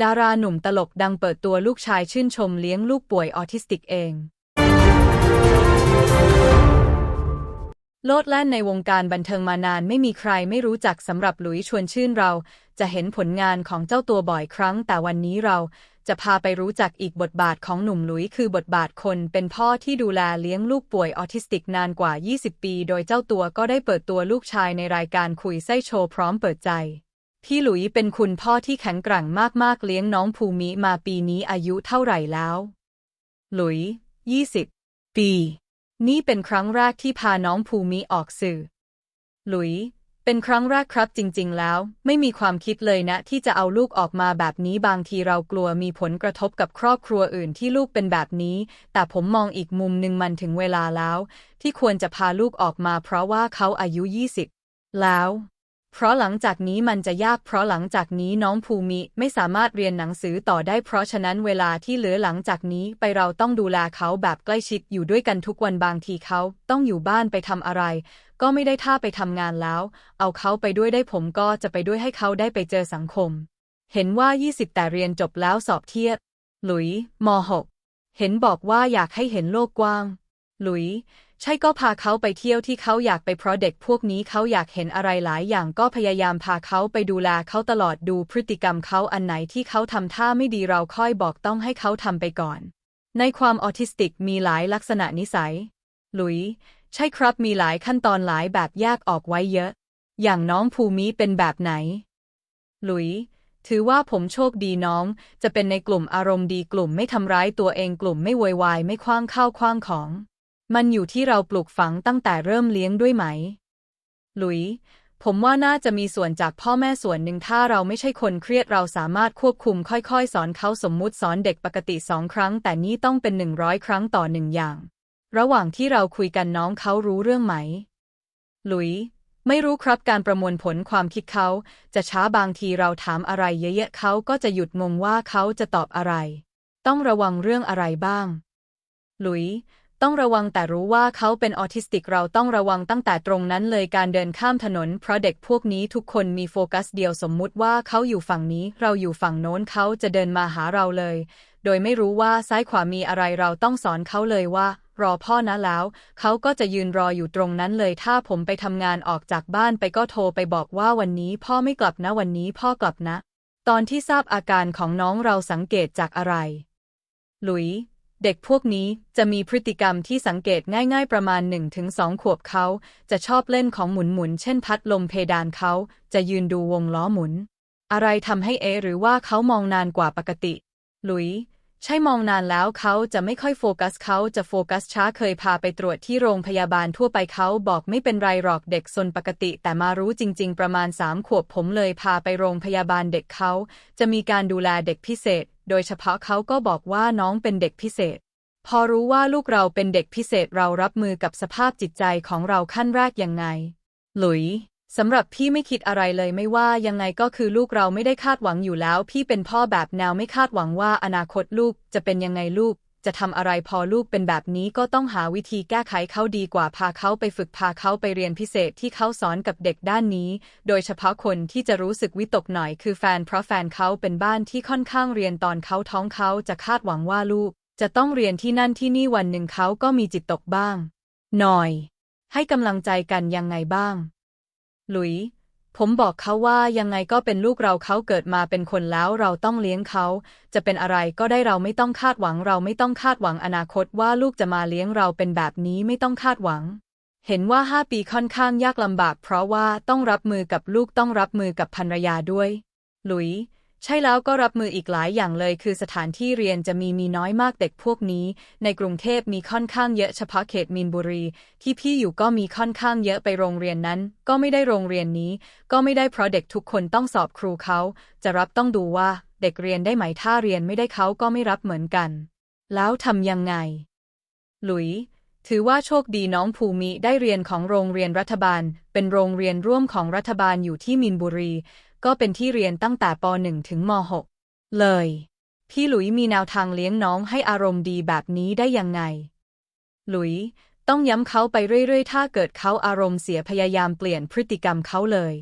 ดาราหนุ่มตลกดังเปิดตัวลูกชายชื่นชมเลี้ยงลูกป่วยออทิสติกเอง โลดแล่นในวงการบันเทิงมานานไม่มีใครไม่รู้จักสำหรับหลุยชวนชื่นเรา จะเห็นผลงานของเจ้าตัวบ่อยครั้ง แต่วันนี้เราจะพาไปรู้จักอีกบทบาทของหนุ่มหลุยคือบทบาทคนเป็นพ่อที่ดูแลเลี้ยงลูกป่วยออทิสติกนานกว่า 20 ปี โดยเจ้าตัวก็ได้เปิดตัวลูกชายในรายการคุยไส้โชว์พร้อมเปิดใจ พี่หลุยเป็นคุณพ่อที่แข็งแกร่งมากๆเลี้ยงน้องภูมิมาปีนี้อายุเท่าไหร่แล้ว หลุย20ปี นี่เป็นครั้งแรกที่พาน้องภูมิออกสื่อ หลุย เป็นครั้งแรกครับจริง ๆ แล้ว ไม่มีความคิดเลยนะ ที่จะเอาลูกออกมาแบบนี้บางทีเรากลัวมีผลกระทบกับครอบครัวอื่นที่ลูกเป็นแบบนี้ แต่ผมมองอีกมุมหนึ่งมันถึงเวลาแล้ว ที่ควรจะพาลูกออกมาเพราะว่าเขาอายุ20แล้ว เพราะหลังจากนี้มันจะยากเพราะหลังจากนี้น้องภูมิไม่สามารถเรียนหนังสือต่อได้เพราะฉะนั้นเวลาที่เหลือหลังจากนี้ไปเราต้องดูแลเขาแบบใกล้ชิดอยู่ด้วยกันทุกวันบางทีเขาต้องอยู่บ้านไปทำอะไร ก็ไม่ได้ท่าไปทำงานแล้ว เอาเขาไปด้วยได้ผมก็จะไปด้วยให้เขาได้ไปเจอสังคม เห็นว่า 20 แต่เรียนจบแล้วสอบเทียบ หลุยม .6 เห็นบอกว่าอยากให้เห็นโลกกว้าง หลุย ใช่ก็พาเขาไปเที่ยวที่เขาอยากไปเพราะเด็กพวกนี้เขาอยากเห็นอะไรหลายอย่างก็พยายามพาเขาไปดูแลเขาตลอดดูพฤติกรรมเขาอันไหนที่เขาทำท่าไม่ดีเราค่อยบอกต้องให้เขาทำไปก่อน ในความออทิสติกมีหลายลักษณะนิสัย หลุย ใช่ครับมีหลายขั้นตอนหลายแบบแยกออกไว้เยอะ อย่างน้องภูมิเป็นแบบไหน หลุยถือว่าผมโชคดีน้อง จะเป็นในกลุ่มอารมณ์ดีกลุ่มไม่ทำร้ายตัวเองกลุ่มไม่โวยวายไม่คว้างข้าวคว้างของ มันอยู่ที่เราปลูกฝังตั้งแต่เริ่มเลี้ยงด้วยไหม หลุย ผมว่าน่าจะมีส่วนจากพ่อแม่ส่วนหนึ่งถ้าเราไม่ใช่คนเครียดเราสามารถควบคุมค่อยๆ สอนเขาสมมุติสอนเด็กปกติสองครั้ง แต่นี่ต้องเป็นหนึ่งร้อยครั้งต่อหนึ่งอย่าง ระหว่างที่เราคุยกันน้องเขารู้เรื่องไหม หลุย ไม่รู้ครับการประมวลผลความคิดเขา จะช้าบางทีเราถามอะไรเยอะๆเขาก็จะหยุดงงว่าเขาจะตอบอะไร ต้องระวังเรื่องอะไรบ้าง หลุย ต้องระวังแต่รู้ว่าเขาเป็นออทิสติกเราต้องระวังตั้งแต่ตรงนั้นเลยการเดินข้ามถนน เพราะเด็กพวกนี้ทุกคนมีโฟกัสเดียวสมมุติว่าเขาอยู่ฝั่งนี้ เราอยู่ฝั่งโน้นเขาจะเดินมาหาเราเลย โดยไม่รู้ว่าซ้ายขวามีอะไรเราต้องสอนเขาเลยว่า รอพ่อนะแล้ว เขาก็จะยืนรออยู่ตรงนั้นเลยถ้าผมไปทำงานออกจากบ้านไปก็โทรไปบอกว่าวันนี้พ่อไม่กลับนะวันนี้พ่อกลับนะ ตอนที่ทราบอาการของน้องเราสังเกตจากอะไร หลุย เด็กพวกนี้จะมีพฤติกรรมที่สังเกตง่าย ๆ ประมาณ 1-2 ขวบเขา จะชอบเล่นของหมุนๆ เช่นพัดลมเพดานเขา จะยืนดูวงล้อหมุน อะไรทำให้เอ หรือว่าเขามองนานกว่าปกติ หลุย ใช่มองนานแล้วเขาจะไม่ค่อยโฟกัสเขาจะโฟกัสช้าเคยพาไปตรวจที่โรงพยาบาลทั่วไปเขาบอกไม่เป็นไรหรอกเด็กซนปกติ แต่มารู้จริง ๆ ประมาณสามขวบผมเลยพาไปโรงพยาบาลเด็กเขา จะมีการดูแลเด็กพิเศษ โดยเฉพาะเขาก็บอกว่าน้องเป็นเด็กพิเศษ พอรู้ว่าลูกเราเป็นเด็กพิเศษเรารับมือกับสภาพจิตใจของเราขั้นแรกยังไง หลุยสำหรับพี่ไม่คิดอะไรเลยไม่ว่ายังไงก็คือลูกเราไม่ได้คาดหวังอยู่แล้ว พี่เป็นพ่อแบบแนวไม่คาดหวังว่าอนาคตลูกจะเป็นยังไงลูก จะทำอะไรพอลูกเป็นแบบนี้ก็ต้องหาวิธีแก้ไขเขาดีกว่าพาเขาไปฝึกพาเขาไปเรียนพิเศษที่เขาสอนกับเด็กด้านนี้ โดยเฉพาะคนที่จะรู้สึกวิตกหน่อยคือแฟนเพราะแฟนเขาเป็นบ้านที่ค่อนข้างเรียนตอนเขาท้องเขาจะคาดหวังว่าลูก จะต้องเรียนที่นั่นที่นี่วันหนึ่งเขาก็มีจิตตกบ้าง หน่อย ให้กำลังใจกันยังไงบ้าง หลุย ผมบอกเขาว่ายังไงก็เป็นลูกเราเขาเกิดมาเป็นคนแล้วเราต้องเลี้ยงเขา จะเป็นอะไรก็ได้เราไม่ต้องคาดหวัง เราไม่ต้องคาดหวังอนาคตว่าลูกจะมาเลี้ยงเราเป็นแบบนี้ไม่ต้องคาดหวัง เห็นว่าห้าปีค่อนข้างยากลำบาก เพราะว่าต้องรับมือกับลูกต้องรับมือกับภรรยาด้วย หลุย ใช่แล้วก็รับมืออีกหลายอย่างเลย คือสถานที่เรียนจะมีมีน้อยมากเด็กพวกนี้ ในกรุงเทพมีค่อนข้างเยอะเฉพาะเขตมีนบุรี ที่พี่อยู่ก็มีค่อนข้างเยอะไปโรงเรียนนั้น ก็ไม่ได้โรงเรียนนี้ ก็ไม่ได้เพราะเด็กทุกคนต้องสอบครูเขา จะรับต้องดูว่าเด็กเรียนได้ไหมถ้าเรียนไม่ได้เขาก็ไม่รับเหมือนกัน แล้วทำยังไง หลุยถือว่าโชคดีน้องภูมิได้เรียนของโรงเรียนรัฐบาล เป็นโรงเรียนร่วมของรัฐบาลอยู่ที่มินบุรี ก็เป็นที่เรียนตั้งแต่ป .1 ถึงม .6 เลย พี่หลุยมีแนวทางเลี้ยงน้องให้อารมณ์ดีแบบนี้ได้ยังไง หลุยต้องย้ำเขาไปเรื่อยๆ ถ้าเกิดเขาอารมณ์เสียพยายามเปลี่ยนพฤติกรรมเขาเลย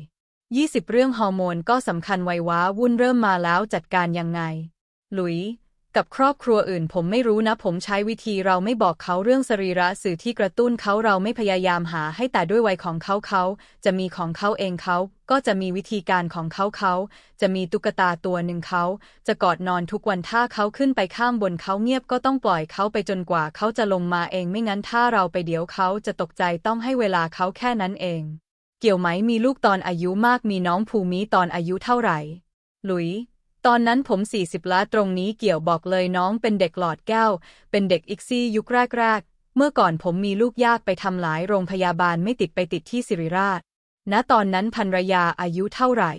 20 เรื่องฮอร์โมนก็สำคัญไว้ว้าวุ่นเริ่มมาแล้วจัดการยังไง หลุย กับครอบครัวอื่นผมไม่รู้นะ ผมใช้วิธีเราไม่บอกเขาเรื่องสรีระสื่อที่กระตุ้นเขาเราไม่พยายามหาให้แต่ด้วยวัยของเขาเขาจะมีของเขาเองเขา ก็จะมีวิธีการของเขาเขาจะมีตุ๊กตาตัวหนึ่งเขาจะกอดนอนทุกวันถ้าเขาขึ้นไปข้างบนเขาเงียบก็ต้องปล่อยเขาไปจนกว่าเขาจะลงมาเองไม่งั้นถ้าเราไปเดี๋ยวเขาจะตกใจต้องให้เวลาเขาแค่นั้นเอง เกี่ยวไหมมีลูกตอนอายุมากมีน้องภูมิตอนอายุเท่าไหร่ หลุย ตอนนั้นผม 40ล้าตรงนี้เกี่ยวบอกเลยน้องเป็นเด็กหลอดแก้ว เป็นเด็กอิกซี่ยุคแรกๆ เมื่อก่อนผมมีลูกยากไปทำหลายโรงพยาบาลไม่ติดไปติดที่สิริราช ณตอนนั้นภรรยาอายุเท่าไหร่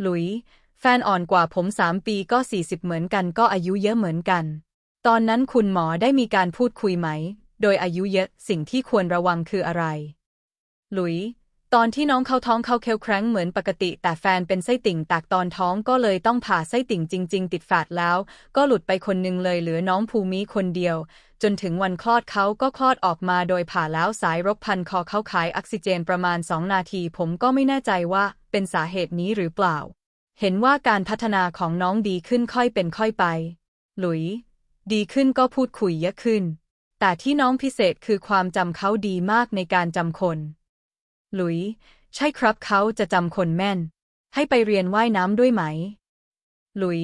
หลุย แฟนอ่อนกว่าผมสามปีก็ 40 เหมือนกันก็อายุเยอะเหมือนกัน ตอนนั้นคุณหมอได้มีการพูดคุยไหม โดยอายุเยอะสิ่งที่ควรระวังคืออะไร หลุย ตอนที่น้องเขาท้องเขาเคลครั้งเหมือนปกติ แต่แฟนเป็นไส้ติ่งแตกตอนท้องก็เลยต้องผ่าไส้ติ่งจริง ๆ ติดแฟดแล้ว ก็หลุดไปคนหนึงเลยเหลือน้องภูมิคนเดียว จนถึงวันคลอดเขาก็คลอดออกมาโดยผ่าแล้วสายรกพันคอเขาขายออกซิเจนประมาณสองนาที ผมก็ไม่แน่ใจว่าเป็นสาเหตุนี้หรือเปล่า เห็นว่าการพัฒนาของน้องดีขึ้นค่อยเป็นค่อยไป หลุย ดีขึ้นก็พูดคุยเยอะขึ้น แต่ที่น้องพิเศษคือความจำเขาดีมากในการจำคน หลุย ใช่ครับเขาจะจำคนแม่น ให้ไปเรียนว่ายน้ำด้วยไหม หลุย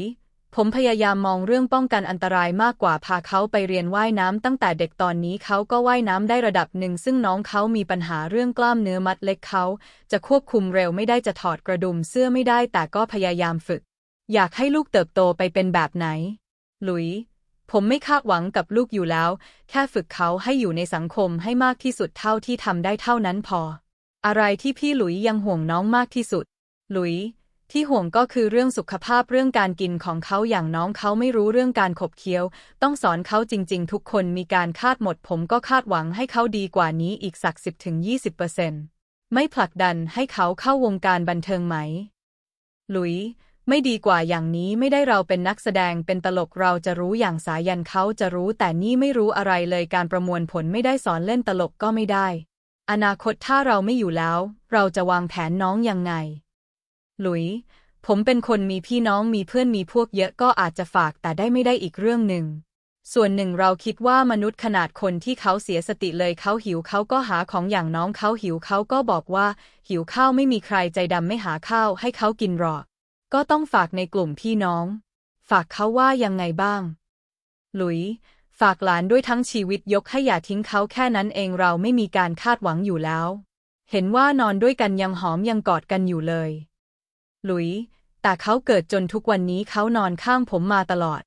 ผมพยายามมองเรื่องป้องกันอันตรายมากกว่าพาเขาไปเรียนว่ายน้ำตั้งแต่เด็กตอนนี้เขาก็ว่ายน้ำได้ระดับหนึ่ง ซึ่งน้องเขามีปัญหาเรื่องกล้ามเนื้อมัดเล็กเขา จะควบคุมเร็วไม่ได้จะถอดกระดุมเสื้อไม่ได้แต่ก็พยายามฝึก อยากให้ลูกเติบโตไปเป็นแบบไหน หลุยผมไม่คาดหวังกับลูกอยู่แล้ว แค่ฝึกเขาให้อยู่ในสังคมให้มากที่สุดเท่าที่ทำได้เท่านั้นพอ อะไรที่พี่หลุยยังห่วงน้องมากที่สุด หลุย ที่ห่วงก็คือเรื่องสุขภาพเรื่องการกินของเขาอย่างน้องเขาไม่รู้เรื่องการขบเคี้ยว ต้องสอนเขาจริง ๆ ทุกคนมีการคาดหมดผมก็คาดหวังให้เขาดีกว่านี้อีกสักสิบถึงยี่สิบเปอร์เซ็นต์ไม่ผลักดันให้เขาเข้าวงการบันเทิงไหม หลุยไม่ดีกว่าอย่างนี้ไม่ได้เราเป็นนักแสดงเป็นตลกเราจะรู้อย่างสายันเขาจะรู้แต่นี่ไม่รู้อะไรเลยการประมวลผลไม่ได้สอนเล่นตลกก็ไม่ได้ อนาคตถ้าเราไม่อยู่แล้ว เราจะวางแผนน้องยังไง หลุย ผมเป็นคนมีพี่น้องมีเพื่อนมีพวกเยอะก็อาจจะฝากแต่ได้ไม่ได้อีกเรื่องหนึ่ง ส่วนหนึ่งเราคิดว่ามนุษย์ขนาดคนที่เขาเสียสติเลยเขาหิวเขาก็หาของอย่างน้องเขาหิวเขาก็บอกว่า หิวข้าวไม่มีใครใจดำไม่หาข้าวให้เขากินหรอก ก็ต้องฝากในกลุ่มพี่น้อง ฝากเขาว่ายังไงบ้าง หลุย ฝากหลานด้วยทั้งชีวิตยกให้อย่าทิ้งเขาแค่นั้นเองเราไม่มีการคาดหวังอยู่แล้ว เห็นว่านอนด้วยกันยังหอมยังกอดกันอยู่เลย หลุย แต่เขาเกิดจนทุกวันนี้เขานอนข้างผมมาตลอด